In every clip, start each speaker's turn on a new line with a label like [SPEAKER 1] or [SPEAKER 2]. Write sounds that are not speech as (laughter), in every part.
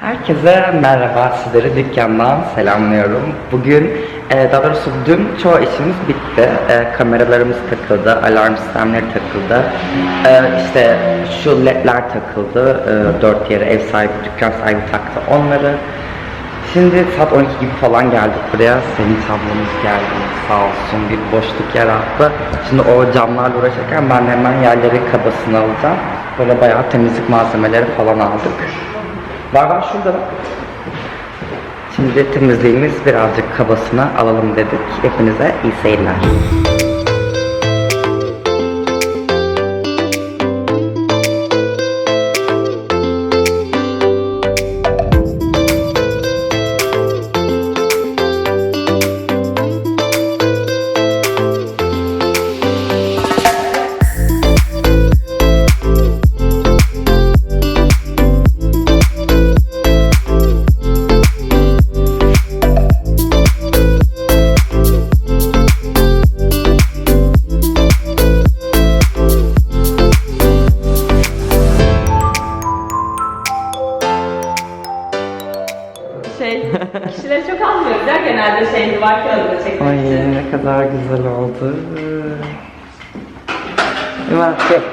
[SPEAKER 1] Herkese merhaba, sizleri dükkandan selamlıyorum. Bugün, e, daha doğrusu dün çoğu işimiz bitti. E, kameralarımız takıldı, alarm sistemleri takıldı. E, işte şu ledler takıldı, e, dört yere ev sahibi, dükkan sahibi taktı onları. Şimdi saat 12 gibi falan geldik buraya. Senin tablomuz geldi. Sağ olsun bir boşluk yarattı. Şimdi o camlarla uğraşırken ben hemen yerleri kabasını alacağım. Böyle bayağı temizlik malzemeleri falan aldık. Var şurada bak. Şimdi temizliğimiz birazcık kabasına alalım dedik. Hepinize iyi seyirler.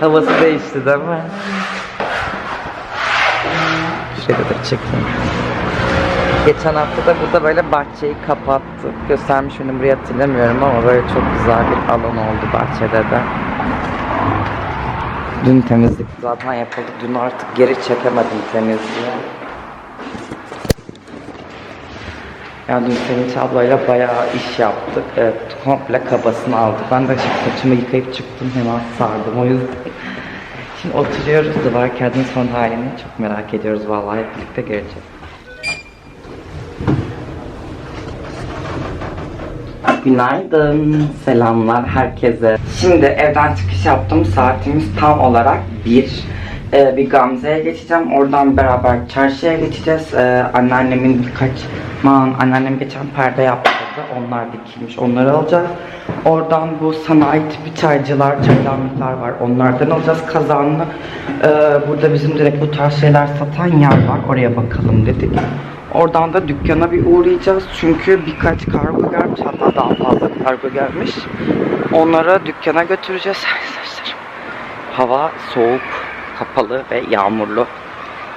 [SPEAKER 1] Havası değişti değil mi? Şuraya da çekeyim. Geçen hafta da burada böyle bahçeyi kapattık. Göstermiş miydim burayı hatırlamıyorum ama böyle çok güzel bir alan oldu bahçede de. Dün temizlik zaten yapıldı. Dün artık geri çekemedim temizliği. Yani dün Sevinç ablayla bayağı iş yaptık. Evet, komple kabasını aldık. Ben de şimdi saçımı yıkayıp çıktım. Hemen sardım o yüzden. Şimdi oturuyoruz. Duvar kağıdının son halini çok merak ediyoruz. Vallahi hep birlikte göreceğiz. Günaydın, selamlar herkese. Şimdi evden çıkış yaptım. Saatimiz tam olarak 1. Ee, bir Gamze'ye geçeceğim. Oradan beraber çarşıya geçeceğiz. Ee, anneannemin birkaç man, anneannem geçen perde yaptırdı. Onlar dikilmiş. Onları alacağız. Oradan bu sanayi tipi çaycılar, çaydanlıklar var. Onlardan alacağız kazanlı. E, burada bizim direkt bu tarz şeyler satan yer var. Oraya bakalım dedik. Oradan da dükkana bir uğrayacağız. Çünkü birkaç kargo gelmiş. Hatta daha fazla kargo gelmiş. Onlara dükkana götüreceğiz. (laughs) Hava soğuk kapalı ve yağmurlu.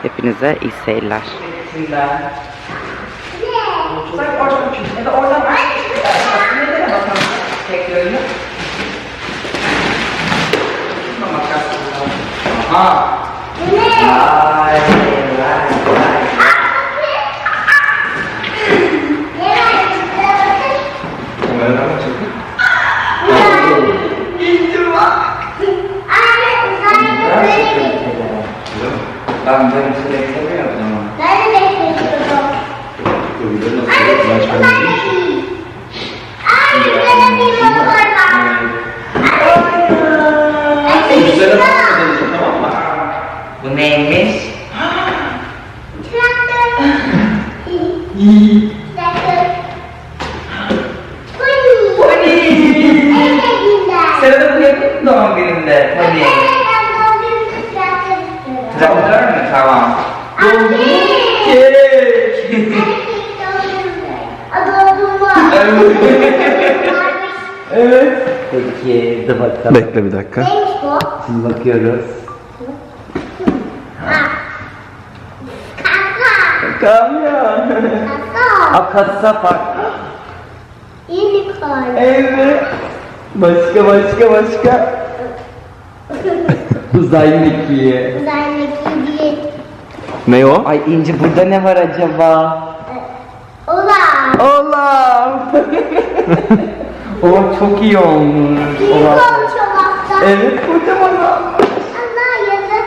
[SPEAKER 1] Hepinize iyi seyirler. Aha. Bir şey beklemiyordum ama. Bu neymiş? Sen de bunu yapayım mı doğum gününde? Tabii. Traktör mü? Tamam. Kek. evet. Peki, de bakalım.
[SPEAKER 2] Bekle bir dakika.
[SPEAKER 3] Neymiş bu?
[SPEAKER 1] Şimdi bakıyoruz.
[SPEAKER 3] Kanka.
[SPEAKER 1] Kamyon.
[SPEAKER 3] Kanka.
[SPEAKER 1] Akatsa bak.
[SPEAKER 3] Unicorn.
[SPEAKER 1] Evet. Başka başka başka. (laughs) Uzay mekiği.
[SPEAKER 3] Uzaylık değil.
[SPEAKER 2] Ne o?
[SPEAKER 1] Ay İnci burada ne var acaba?
[SPEAKER 3] Ulan.
[SPEAKER 1] Olam. (laughs) o çok iyi olmuş.
[SPEAKER 3] Çolakta.
[SPEAKER 1] Evet kocaman olmuş.
[SPEAKER 3] Ana yazı.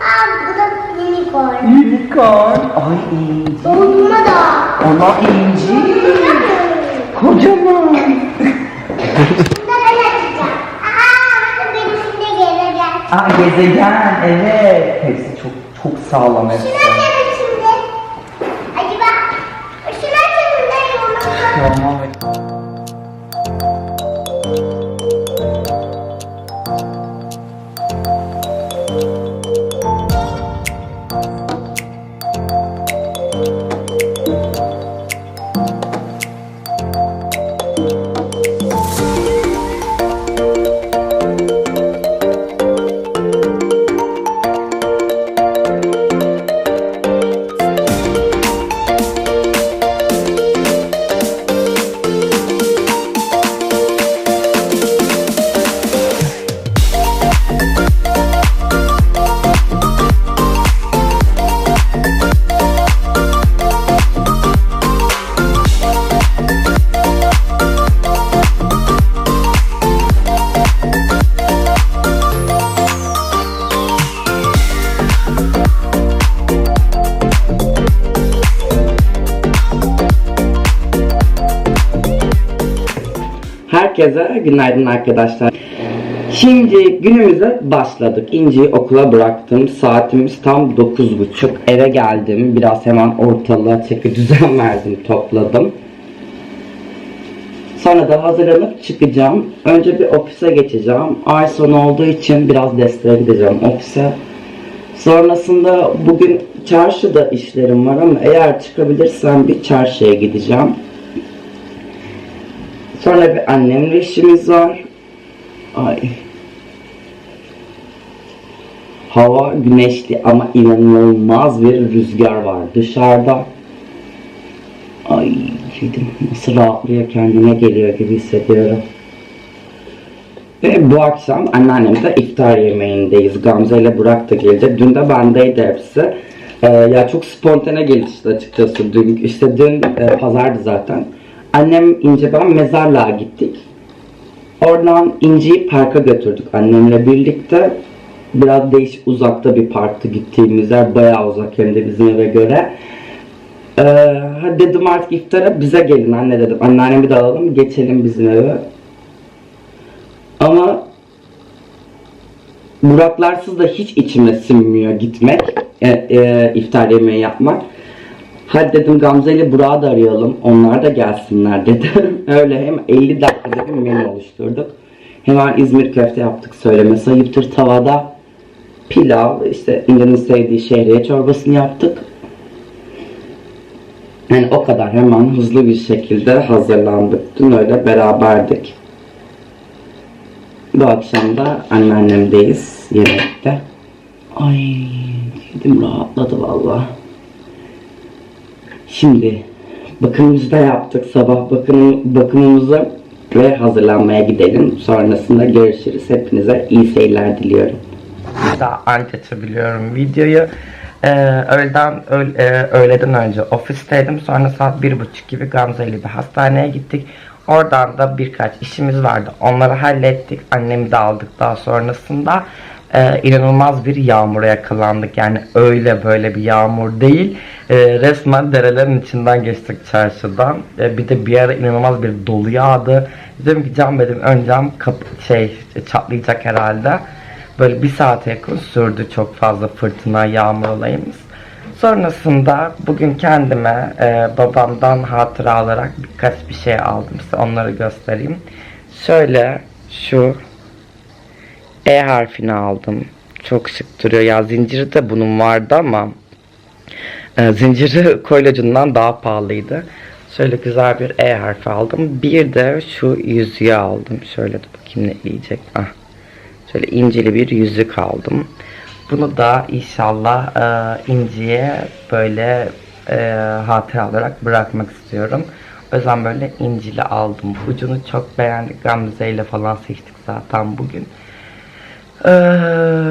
[SPEAKER 3] Aa bu da unicorn.
[SPEAKER 1] Unicorn. Ay İnci.
[SPEAKER 3] Dondurma da.
[SPEAKER 1] Ana İnci. Kocaman. (laughs)
[SPEAKER 3] Aa
[SPEAKER 1] gezegen evet. Hepsi çok çok sağlam hepsi.
[SPEAKER 3] Şimdi. Acaba. Yumurta.
[SPEAKER 1] Tamam. Herkese günaydın arkadaşlar. Şimdi günümüze başladık. İnci'yi okula bıraktım. Saatimiz tam 9.30. Eve geldim. Biraz hemen ortalığa çeki düzen (laughs) verdim, topladım. Sonra da hazırlanıp çıkacağım. Önce bir ofise geçeceğim. Ay sonu olduğu için biraz desteğe gideceğim ofise. Sonrasında bugün çarşıda işlerim var ama eğer çıkabilirsem bir çarşıya gideceğim. Sonra bir annemle işimiz var. Ay. Hava güneşli ama inanılmaz bir rüzgar var dışarıda. Ay dedim nasıl rahatlıyor kendine geliyor gibi hissediyorum. Ve bu akşam anneannemde iftar yemeğindeyiz. Gamze ile Burak da gelecek. Dün de bendeydi hepsi. Ee, ya çok spontane gelişti açıkçası. Dün, işte dün e, pazardı zaten. Annem İnce ben mezarlığa gittik. Oradan İnci'yi parka götürdük annemle birlikte. Biraz değişik uzakta bir parktı gittiğimiz yer. Bayağı uzak hem de bizim eve göre. Ee, dedim artık iftara bize gelin anne dedim. Anneannemi de alalım geçelim bizim eve. Ama Buraklarsız da hiç içime sinmiyor gitmek, e, e, iftar yemeği yapmak. Hadi dedim Gamze ile Burak'ı da arayalım, onlar da gelsinler dedim. (laughs) Öyle hem 50 dakikada bir menü oluşturduk. Hemen İzmir köfte yaptık söyleme sayıptır tavada. Pilav, işte İnce'nin sevdiği şehriye çorbasını yaptık. Yani o kadar hemen hızlı bir şekilde hazırlandık. Dün öyle beraberdik. Bu akşam da anneannemdeyiz yemekte. Ay dedim rahatladı valla. Şimdi bakımımızı da yaptık. Sabah bakım, bakımımızı ve hazırlanmaya gidelim. Sonrasında görüşürüz. Hepinize iyi seyirler diliyorum. Daha anlatabiliyorum videoyu. Ee, öğleden, öğ- e, öğleden önce ofisteydim. Sonra saat bir buçuk gibi Gamze ile bir hastaneye gittik. Oradan da birkaç işimiz vardı. Onları hallettik. Annemi de aldık daha sonrasında. Ee, inanılmaz bir yağmura yakalandık. Yani öyle böyle bir yağmur değil. Ee, resmen derelerin içinden geçtik çarşıdan. Ee, bir de bir ara inanılmaz bir dolu yağdı. Dedim ki cam dedim ön cam kap- şey çatlayacak herhalde. Böyle bir saate yakın sürdü çok fazla fırtına, yağmur olayımız. Sonrasında bugün kendime e, babamdan hatıra olarak birkaç bir şey aldım. Size onları göstereyim. Şöyle şu E harfini aldım. Çok şık duruyor. Ya zinciri de bunun vardı ama e, zinciri (laughs) koylacından daha pahalıydı. Şöyle güzel bir E harfi aldım. Bir de şu yüzüğü aldım. Şöyle de bakayım ne diyecek. Ah. Şöyle inceli bir yüzük aldım. Bunu da inşallah e, inciye böyle e, hatıra olarak bırakmak istiyorum. O yüzden böyle incili aldım. Ucunu çok beğendik. Gamze ile falan seçtik zaten bugün. Ee,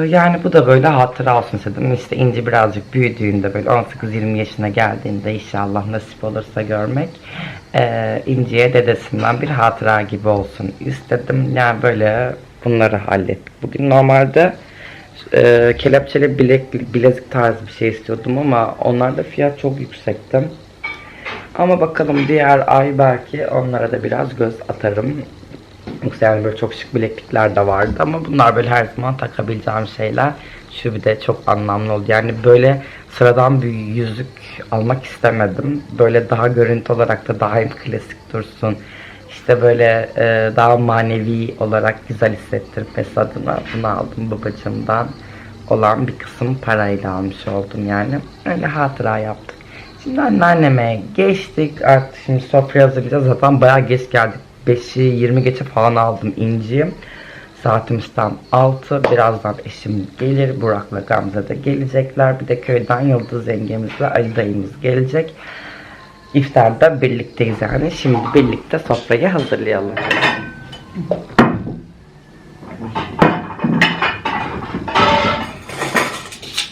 [SPEAKER 1] yani bu da böyle hatıra olsun istedim. İşte İnci birazcık büyüdüğünde böyle 18-20 yaşına geldiğinde inşallah nasip olursa görmek ee, İnci'ye dedesinden bir hatıra gibi olsun istedim. Yani böyle bunları hallettik. Bugün normalde e, kelepçeli bilek, bilezik tarzı bir şey istiyordum ama onlarda fiyat çok yüksekti. Ama bakalım diğer ay belki onlara da biraz göz atarım. Yoksa yani böyle çok şık bileklikler de vardı ama bunlar böyle her zaman takabileceğim şeyler. Şu bir de çok anlamlı oldu. Yani böyle sıradan bir yüzük almak istemedim. Böyle daha görüntü olarak da daha klasik dursun. İşte böyle e, daha manevi olarak güzel hissettirmesi adına bunu aldım babacığımdan olan bir kısım parayla almış oldum yani. Öyle hatıra yaptık. Şimdi anneanneme geçtik. Artık şimdi sofraya hazırlayacağız. Zaten bayağı geç geldik. 5'i 20 geçe falan aldım inciyi. Saatimiz tam 6. Birazdan eşim gelir. Burak'la Gamze de gelecekler. Bir de köyden Yıldız yengemizle Ali dayımız gelecek. İftarda birlikteyiz yani. Şimdi birlikte sofrayı hazırlayalım.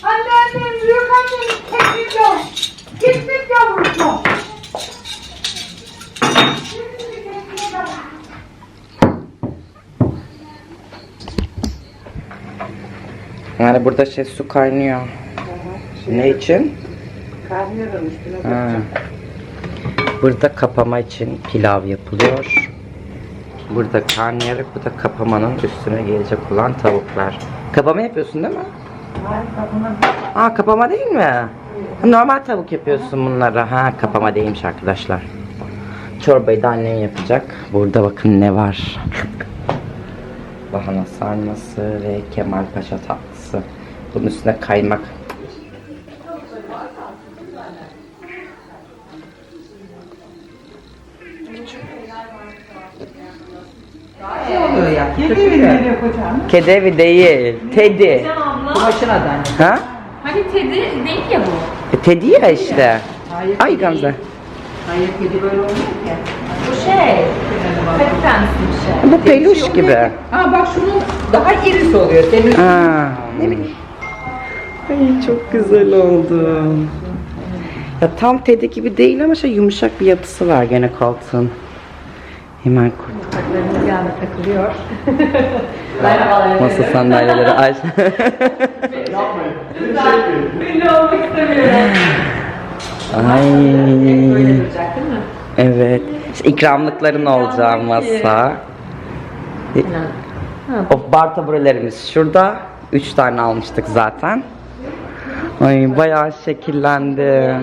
[SPEAKER 3] Anneannem büyük annem keklik yok. Keklik yavrusu.
[SPEAKER 1] Burada şey su kaynıyor. Ne için? Ha. Burada kapama için pilav yapılıyor. Burada karnıyarık, bu da kapamanın üstüne gelecek olan tavuklar. Kapama yapıyorsun değil mi? Aa kapama değil mi? Normal tavuk yapıyorsun bunları. Ha kapama değilmiş arkadaşlar. Çorbayı da annen yapacak. Burada bakın ne var. Lahana sarması ve Kemal Paşa tatlısı. Bunun üstüne kaymak.
[SPEAKER 2] Ne oluyor ya? Kedi evi nereye koyacağım?
[SPEAKER 1] Kedi evi değil. Teddy.
[SPEAKER 4] Abla.
[SPEAKER 2] Kumaşın adı anne.
[SPEAKER 1] Ha?
[SPEAKER 4] Hani Teddy değil ya bu.
[SPEAKER 1] E, Teddy ya işte.
[SPEAKER 2] Hayır.
[SPEAKER 1] Ay Gamze.
[SPEAKER 2] Hayır kedi böyle olmuyor ki.
[SPEAKER 4] Bu şey. Pet şey.
[SPEAKER 1] Bu peluş gibi.
[SPEAKER 2] Ha bak şunun daha irisi oluyor. Senin
[SPEAKER 1] Ha, ne bileyim. Ay çok güzel oldu. Ya tam Teddy gibi değil ama şey yumuşak bir yapısı var gene koltuğun. Hemen kurduk.
[SPEAKER 4] Taklarımız geldi takılıyor. (laughs) Merhabalar.
[SPEAKER 1] Masa sandalyeleri (laughs) aç.
[SPEAKER 4] Ünlü olmak istemiyorum.
[SPEAKER 1] Ay.
[SPEAKER 4] Böyle duracak değil mi?
[SPEAKER 1] Evet. İşte ikramlıkların olacağı masa. Of bar taburelerimiz şurada. Üç tane almıştık zaten. Ay bayağı şekillendi.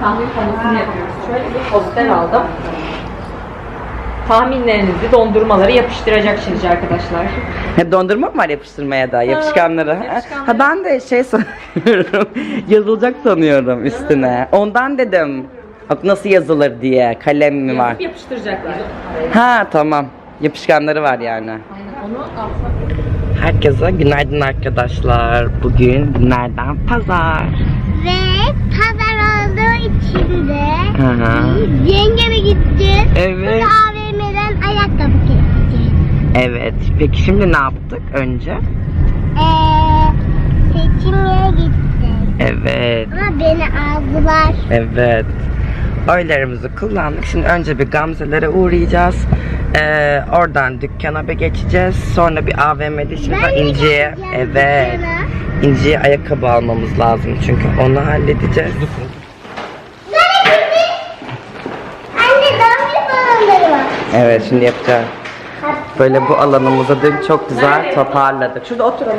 [SPEAKER 4] Tahmin konusunu yapıyoruz. Şöyle bir poster aldım. Tahminlerinizi, dondurmaları yapıştıracak şimdi arkadaşlar.
[SPEAKER 1] Ha, dondurma mı var yapıştırmaya da yapışkanları? Ha,
[SPEAKER 4] yapışkanları.
[SPEAKER 1] Ha ben de şey (laughs) sanıyorum. yazılacak sanıyorum üstüne. Ondan dedim. Bak nasıl yazılır diye. Kalem mi var?
[SPEAKER 4] Yapıştıracaklar.
[SPEAKER 1] Ha tamam. Yapışkanları var yani.
[SPEAKER 4] Aynen onu alsak.
[SPEAKER 1] Herkese günaydın arkadaşlar. Bugün günlerden pazar.
[SPEAKER 3] Ve pazar olduğu için de
[SPEAKER 1] Hı hı.
[SPEAKER 3] yengeme gideceğiz.
[SPEAKER 1] Evet.
[SPEAKER 3] Sonra AVM'den ayakkabı keseceğiz.
[SPEAKER 1] Evet. Peki şimdi ne yaptık önce?
[SPEAKER 3] Eee seçimliğe gittik.
[SPEAKER 1] Evet.
[SPEAKER 3] Ama beni aldılar.
[SPEAKER 1] Evet. Oylarımızı kullandık. Şimdi önce bir Gamze'lere uğrayacağız. Ee, oradan dükkana bir geçeceğiz. Sonra bir AVM'de şimdi
[SPEAKER 3] Ben
[SPEAKER 1] İnci'ye evet. İnci'ye ayakkabı almamız lazım çünkü onu halledeceğiz. Evet şimdi yapacağız. Böyle bu alanımızı dün çok güzel toparladık. Şurada oturalım.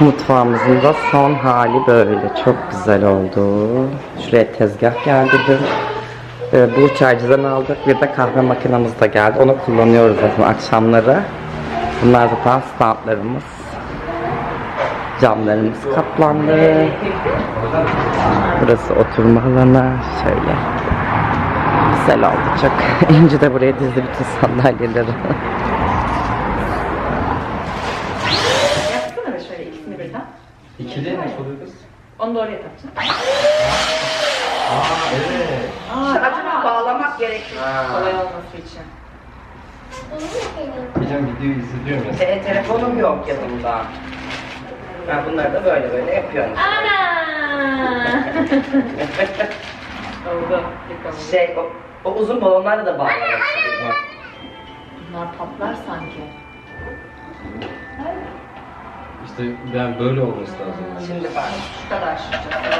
[SPEAKER 1] Mutfağımızın da son hali böyle. Çok güzel oldu. Şuraya tezgah geldi dün. Ee, bu çaycıdan aldık. Bir de kahve makinamız da geldi. Onu kullanıyoruz zaten akşamları. Bunlar zaten standlarımız. Camlarımız kaplandı. Burası oturma alanı. Şöyle. Güzel oldu çok. (laughs) İnci de buraya dizdi bütün sandalyeleri.
[SPEAKER 4] Yapsana be şöyle ikisini birden.
[SPEAKER 5] İkili nasıl oluyor kız?
[SPEAKER 4] Onu da oraya takacaksın.
[SPEAKER 5] Aa evet.
[SPEAKER 1] Acaba bağlamak gerekiyor.
[SPEAKER 4] Kolay olması için.
[SPEAKER 5] Geçen videoyu izliyorum ya.
[SPEAKER 1] Te- telefonum yok yanımda. Ben bunları da böyle böyle yapıyorum.
[SPEAKER 4] Ana! (laughs) Oldu. Yıkamadım.
[SPEAKER 1] Şey, o, o uzun balonlarla da bağlamak
[SPEAKER 4] Bunlar patlar sanki.
[SPEAKER 5] İşte ben böyle olması lazım.
[SPEAKER 1] Şimdi ben,
[SPEAKER 4] Şu kadar şişeceğiz.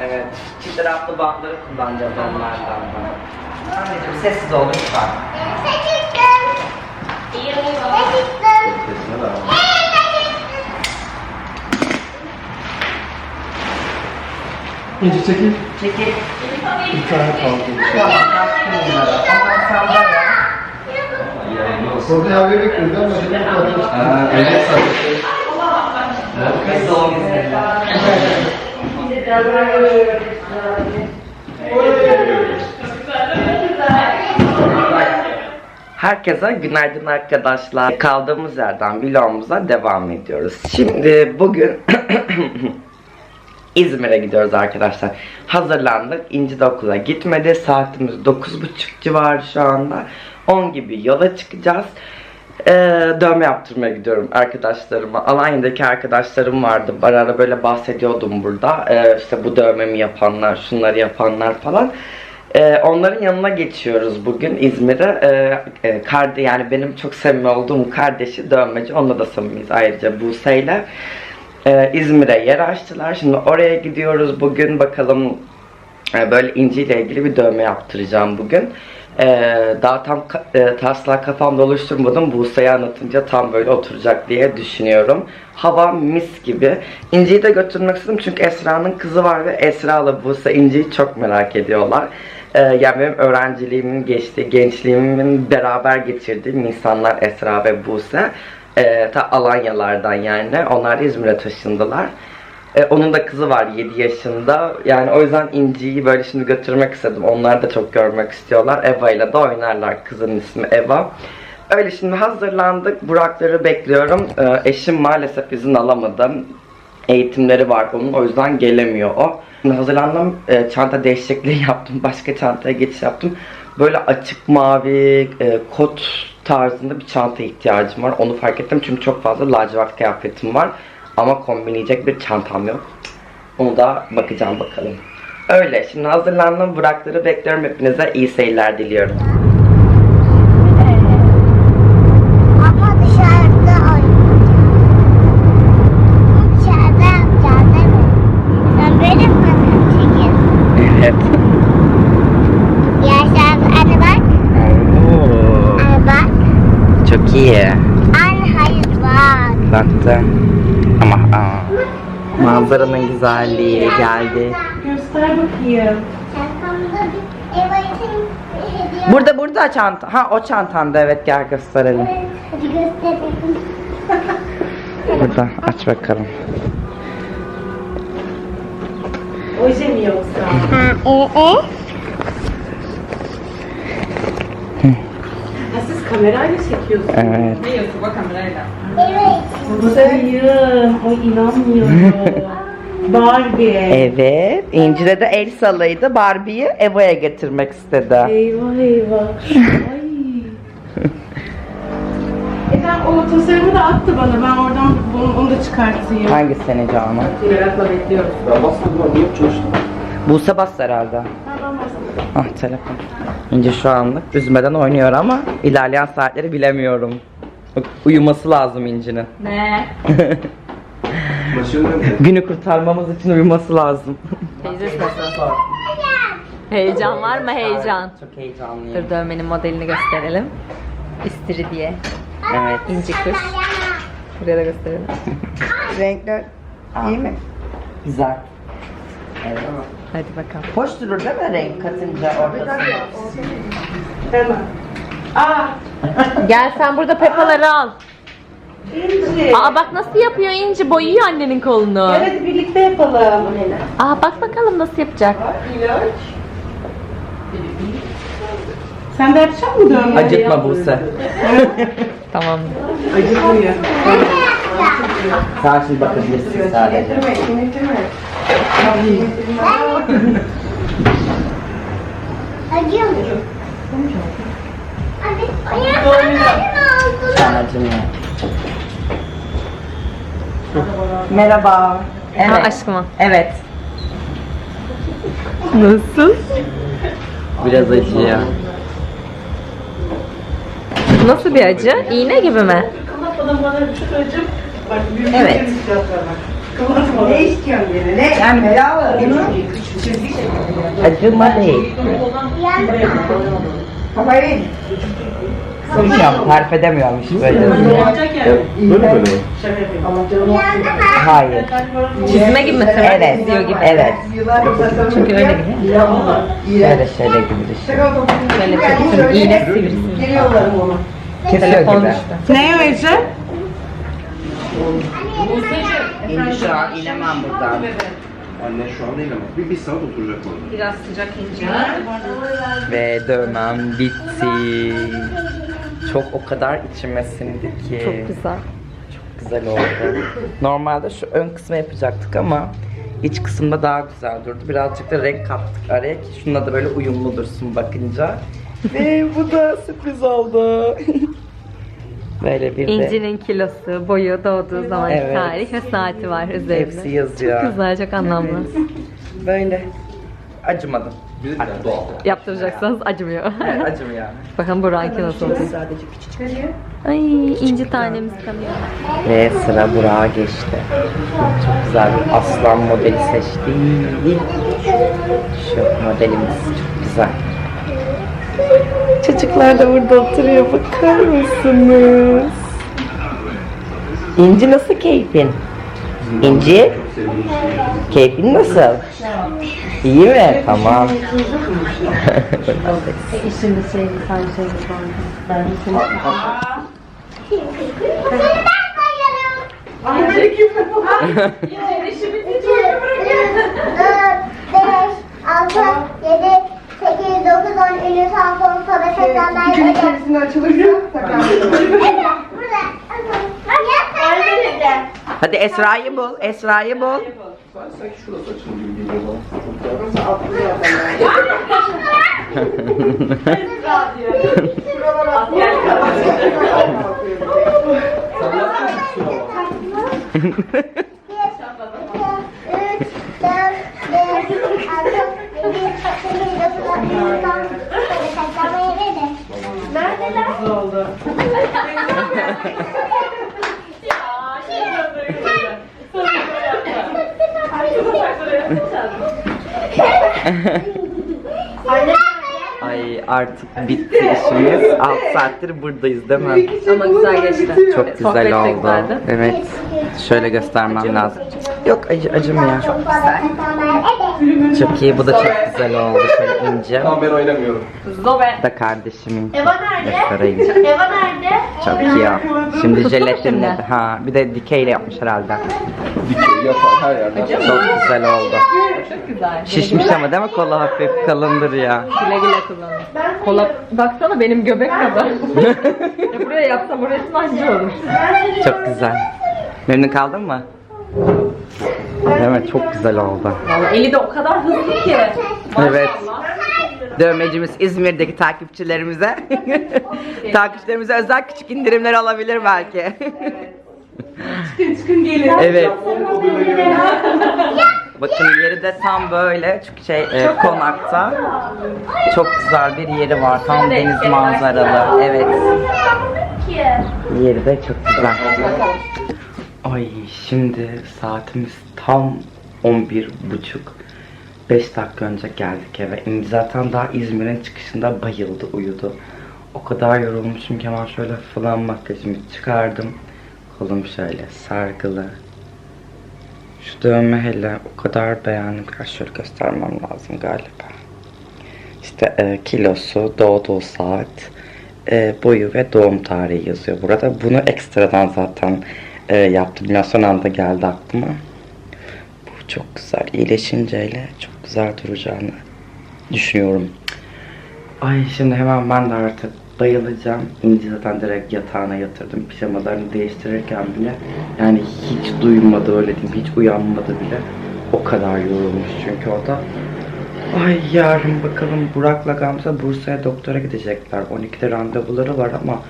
[SPEAKER 1] evet, çift taraflı bantları kullanacağız onlardan da. Anneciğim sessiz ol lütfen.
[SPEAKER 5] De ama. İnci çekil.
[SPEAKER 1] Çekil.
[SPEAKER 5] Bir tane kaldı.
[SPEAKER 1] Tamam, yaptım bunları.
[SPEAKER 5] Yayınlı olsun.
[SPEAKER 6] Orada yavru bekliyordu ama şimdi bu kadar.
[SPEAKER 5] Aa, öyle sanki.
[SPEAKER 1] Herkese günaydın arkadaşlar. Kaldığımız yerden vlogumuza devam ediyoruz. Şimdi bugün (coughs) İzmir'e gidiyoruz arkadaşlar. Hazırlandık. İnci de okula gitmedi. Saatimiz 9.30 civarı şu anda. 10 gibi yola çıkacağız. Ee, dövme yaptırmaya gidiyorum arkadaşlarıma. Alanya'daki arkadaşlarım vardı. Ara ara böyle bahsediyordum burada. Ee, işte bu dövmemi yapanlar, şunları yapanlar falan. Ee, onların yanına geçiyoruz bugün İzmir'e. E, karde yani benim çok samimi olduğum kardeşi dövmeci. Onunla da samimiyiz ayrıca Buse'yle. Ee, İzmir'e yer açtılar. Şimdi oraya gidiyoruz bugün. Bakalım e, böyle İnci ile ilgili bir dövme yaptıracağım bugün. Ee, daha tam e, taslak kafamda oluşturmadım. Buse'ye anlatınca tam böyle oturacak diye düşünüyorum. Hava mis gibi. İnci'yi de götürmek istedim çünkü Esra'nın kızı var ve Esra ile Buse İnci'yi çok merak ediyorlar. Ee, yani benim öğrenciliğimin geçtiği, gençliğimin beraber geçirdiğim insanlar Esra ve Buse. Ee, ta Alanyalardan yani. Onlar İzmir'e taşındılar. E, onun da kızı var 7 yaşında. Yani o yüzden İnci'yi böyle şimdi götürmek istedim. Onlar da çok görmek istiyorlar. Eva ile de oynarlar. Kızın ismi Eva. Öyle şimdi hazırlandık. Burakları bekliyorum. E, eşim maalesef izin alamadı. Eğitimleri var onun. O yüzden gelemiyor o. Şimdi hazırlandım. E, çanta değişikliği (laughs) yaptım. Başka çantaya geçiş yaptım. Böyle açık mavi e, kot tarzında bir çanta ihtiyacım var. Onu fark ettim çünkü çok fazla lacivert kıyafetim var. Ama kombinleyecek bir çantam yok. Onu da bakacağım bakalım. Öyle. Şimdi hazırlandım. Burakları bekliyorum. Hepinize iyi seyirler diliyorum. Evet.
[SPEAKER 3] Yaşar anne bak. Anne bak.
[SPEAKER 1] Çok iyi.
[SPEAKER 3] Anne hayır bak.
[SPEAKER 1] Baktım. Ama aa. Manzaranın güzelliği geldi.
[SPEAKER 2] Göster bakayım.
[SPEAKER 3] Çantamda bir için hediye
[SPEAKER 1] Burada burada çanta. Ha o çantanda evet gel gösterelim.
[SPEAKER 3] Hadi gösterelim.
[SPEAKER 1] Burada aç bakalım.
[SPEAKER 2] Oje mi yoksa?
[SPEAKER 3] Ha, e, e.
[SPEAKER 2] Ha, siz kamerayla çekiyorsunuz.
[SPEAKER 1] Evet.
[SPEAKER 3] Evet.
[SPEAKER 2] Buradayım. Ay inanmıyorum. (laughs) Barbie.
[SPEAKER 1] Evet. İnci'de de el salıydı. Barbie'yi Eva'ya getirmek istedi.
[SPEAKER 2] Eyvah eyvah. Ay. (laughs) E ben o tasarımı da attı bana. Ben oradan bunu, onu da çıkartayım.
[SPEAKER 1] Hangi seni Canan?
[SPEAKER 2] Merakla bekliyoruz.
[SPEAKER 5] Ben basmadım abi. Niye çalıştım?
[SPEAKER 1] Buse bas herhalde. Ah telefon. İnci şu anlık üzmeden oynuyor ama ilerleyen saatleri bilemiyorum. Bak, Uyuması lazım İnci'nin.
[SPEAKER 4] Ne? (laughs)
[SPEAKER 5] Başarılı mı?
[SPEAKER 1] Günü kurtarmamız için uyuması lazım.
[SPEAKER 4] Nasıl? Heyecan var mı heyecan?
[SPEAKER 1] Çok heyecanlıyım.
[SPEAKER 4] Dur dövmenin modelini gösterelim. İstiri diye.
[SPEAKER 1] Evet.
[SPEAKER 4] İnci kuş. Buraya da gösterelim. (laughs)
[SPEAKER 1] Renkler iyi mi? Güzel. Evet.
[SPEAKER 4] Hadi bakalım.
[SPEAKER 1] Hoş durur değil mi renk katınca orada?
[SPEAKER 2] Hemen. Aa.
[SPEAKER 4] Gel sen burada pepaları al.
[SPEAKER 2] İnci.
[SPEAKER 4] Aa bak nasıl yapıyor İnci boyuyor annenin kolunu.
[SPEAKER 2] Gel hadi birlikte yapalım.
[SPEAKER 4] Aa bak bakalım nasıl yapacak.
[SPEAKER 2] Sen de yapacak mısın dövme?
[SPEAKER 1] Acıtma Buse. (laughs)
[SPEAKER 4] Tamam.
[SPEAKER 2] Acıtmıyor.
[SPEAKER 1] Sen şimdi bakabilirsin sadece.
[SPEAKER 3] Acıyor mu?
[SPEAKER 1] Sen acımıyor. Merhaba. Evet.
[SPEAKER 4] Aa, aşkıma.
[SPEAKER 1] Evet.
[SPEAKER 4] Nasıl?
[SPEAKER 1] Biraz acıyor.
[SPEAKER 4] Nasıl bir acı? İğne gibi mi?
[SPEAKER 1] Evet.
[SPEAKER 2] Ne istiyorsun gene? Ne?
[SPEAKER 1] Yani belalı. Acıma değil. Bilmiyorum, tarif edemiyorum hiç böyle.
[SPEAKER 5] Böyle böyle mi?
[SPEAKER 1] Hayır.
[SPEAKER 4] Çizme gibi mi? Tırnak
[SPEAKER 1] Evet.
[SPEAKER 4] çiziyor gibi.
[SPEAKER 1] Evet.
[SPEAKER 4] Çünkü öyle gibi.
[SPEAKER 1] Şöyle şöyle gibi düşün.
[SPEAKER 4] Böyle çizim. İğne sivrisi.
[SPEAKER 1] Kesiyor gibi.
[SPEAKER 2] Ne Ece?
[SPEAKER 1] İnci şu an inemem buradan.
[SPEAKER 5] Anne şu an değil ama. Bir, bir saat oturacak orada.
[SPEAKER 4] Biraz sıcak ince.
[SPEAKER 1] Ve dövmem bitti. Çok o kadar içime sindi ki.
[SPEAKER 4] Çok güzel.
[SPEAKER 1] güzel oldu. Normalde şu ön kısmı yapacaktık ama iç kısımda daha güzel durdu. Birazcık da renk kattık araya ki şununla da böyle uyumlu dursun bakınca. Ve bu da sürpriz oldu. (laughs) böyle bir de
[SPEAKER 4] İnci'nin kilosu, boyu, doğduğu zaman
[SPEAKER 1] Evet.
[SPEAKER 4] tarih ve saati var üzerinde.
[SPEAKER 1] hepsi yazıyor.
[SPEAKER 4] Güzel, çok anlamlı.
[SPEAKER 1] Böyle. acımadım.
[SPEAKER 5] Bir de doğal.
[SPEAKER 4] Yaptıracaksanız acımıyor.
[SPEAKER 1] Evet, (laughs) acımıyor.
[SPEAKER 4] Bakın bu ranki nasıl oldu? Ay inci tanemiz kanıyor.
[SPEAKER 1] Ve sıra Burak'a geçti. Çok güzel bir aslan modeli seçti. Şu modelimiz çok güzel. Çocuklar da burada oturuyor. Bakar mısınız? İnci nasıl keyfin? İnci? Keyfin nasıl? İyi mi? Tamam.
[SPEAKER 4] İşinde şey, sen şey Ben seni
[SPEAKER 3] Altı, yedi, sekiz, dokuz, on, ünlü, sağ, sol, sobe, seksenler,
[SPEAKER 2] Gün içerisinde açılırsa.
[SPEAKER 3] Evet, burada.
[SPEAKER 1] Hadi. Esra'yı bul. Esra'yı bul.
[SPEAKER 5] Sanki şurası açılır gibi geliyor bana. (laughs) (laughs)
[SPEAKER 3] Neredeler?
[SPEAKER 2] oldu.
[SPEAKER 1] Ay artık bitti işimiz. 6 saattir buradayız değil mi?
[SPEAKER 4] Ama güzel geçti.
[SPEAKER 1] Çok
[SPEAKER 4] Sohbet
[SPEAKER 1] güzel
[SPEAKER 4] de
[SPEAKER 1] oldu.
[SPEAKER 4] güzeldi.
[SPEAKER 1] Evet. Şöyle göstermem lazım. Yok acı, acımıyor. Çok iyi. Bu da çok güzel oldu. Şöyle ince.
[SPEAKER 5] Tamam ben oynamıyorum.
[SPEAKER 4] Zobe.
[SPEAKER 1] Bu da kardeşimin.
[SPEAKER 3] Eva nerede?
[SPEAKER 1] Göstereyim.
[SPEAKER 3] Eva nerede?
[SPEAKER 1] Çok iyi. Şimdi jelatinle. Ha, bir de dikeyle yapmış herhalde.
[SPEAKER 5] Dikey, yatay, her yerden.
[SPEAKER 1] Çok güzel oldu.
[SPEAKER 4] Çok güzel.
[SPEAKER 1] Şişmiş ama değil mi kola hafif kalındır ya.
[SPEAKER 4] Güle güle kullanın. Kola, baksana benim göbek kadar. ya (laughs) buraya yapsam bu resmi acı olur.
[SPEAKER 1] Çok güzel. Memnun kaldın mı? Mi? Çok güzel oldu.
[SPEAKER 4] Vallahi eli de o kadar hızlı ki.
[SPEAKER 1] Evet. Dövmecimiz İzmir'deki takipçilerimize (laughs) takipçilerimize özel küçük indirimler alabilir belki.
[SPEAKER 2] Çıkın çıkın gelin.
[SPEAKER 1] evet. (laughs) Bakın yeri de tam böyle çünkü şey e, konakta çok güzel bir yeri var tam deniz manzaralı evet yeri de çok güzel ay şimdi saatimiz tam 11 buçuk. 5 dakika önce geldik eve. İnci zaten daha İzmir'in çıkışında bayıldı uyudu. O kadar yorulmuşum ki hemen şöyle falan makyajımı çıkardım. Kolum şöyle sargılı. Şu dövme hele o kadar beğendim şöyle göstermem lazım galiba. İşte e, kilosu, doğduğu saat, e, boyu ve doğum tarihi yazıyor burada. Bunu ekstradan zaten e, yaptım. Ya son anda geldi aklıma. Bu çok güzel. İyileşinceyle çok güzel duracağını düşünüyorum. Ay şimdi hemen ben de artık bayılacağım. İnci zaten direkt yatağına yatırdım. Pijamalarını değiştirirken bile yani hiç duymadı öyle diyeyim. Hiç uyanmadı bile. O kadar yorulmuş çünkü o da. Ay yarın bakalım Burak'la Gamze Bursa'ya doktora gidecekler. 12'de randevuları var ama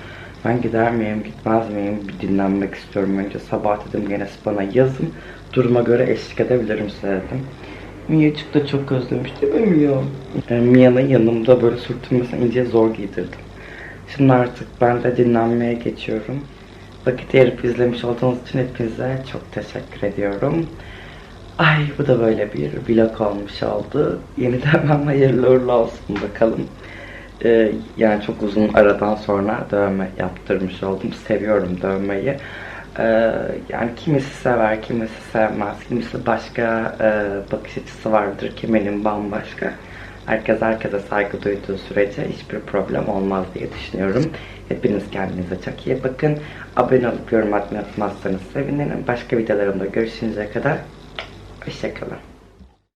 [SPEAKER 1] ben gider miyim gitmez miyim bir dinlenmek istiyorum önce. Sabah dedim gene bana yazın. Duruma göre eşlik edebilirim size dedim. Mia'cık da çok özlemiş değil mi Mia? Yani Mia'nın yanımda böyle sürtünmesine ince zor giydirdim. Şimdi artık ben de dinlenmeye geçiyorum. Vakit ayırıp izlemiş olduğunuz için hepinize çok teşekkür ediyorum. Ay bu da böyle bir vlog olmuş oldu. Yeniden ben (laughs) hayırlı uğurlu olsun bakalım. Ee, yani çok uzun aradan sonra dövme yaptırmış oldum. Seviyorum dövmeyi. Ee, yani kimisi sever, kimisi sevmez. Kimisi başka e, bakış açısı vardır. Kiminin bambaşka. Herkes herkese saygı duyduğu sürece hiçbir problem olmaz diye düşünüyorum. Hepiniz kendinize çok iyi bakın. Abone olup yorum atmayı unutmazsanız sevinirim. Başka videolarımda görüşünceye kadar hoşçakalın.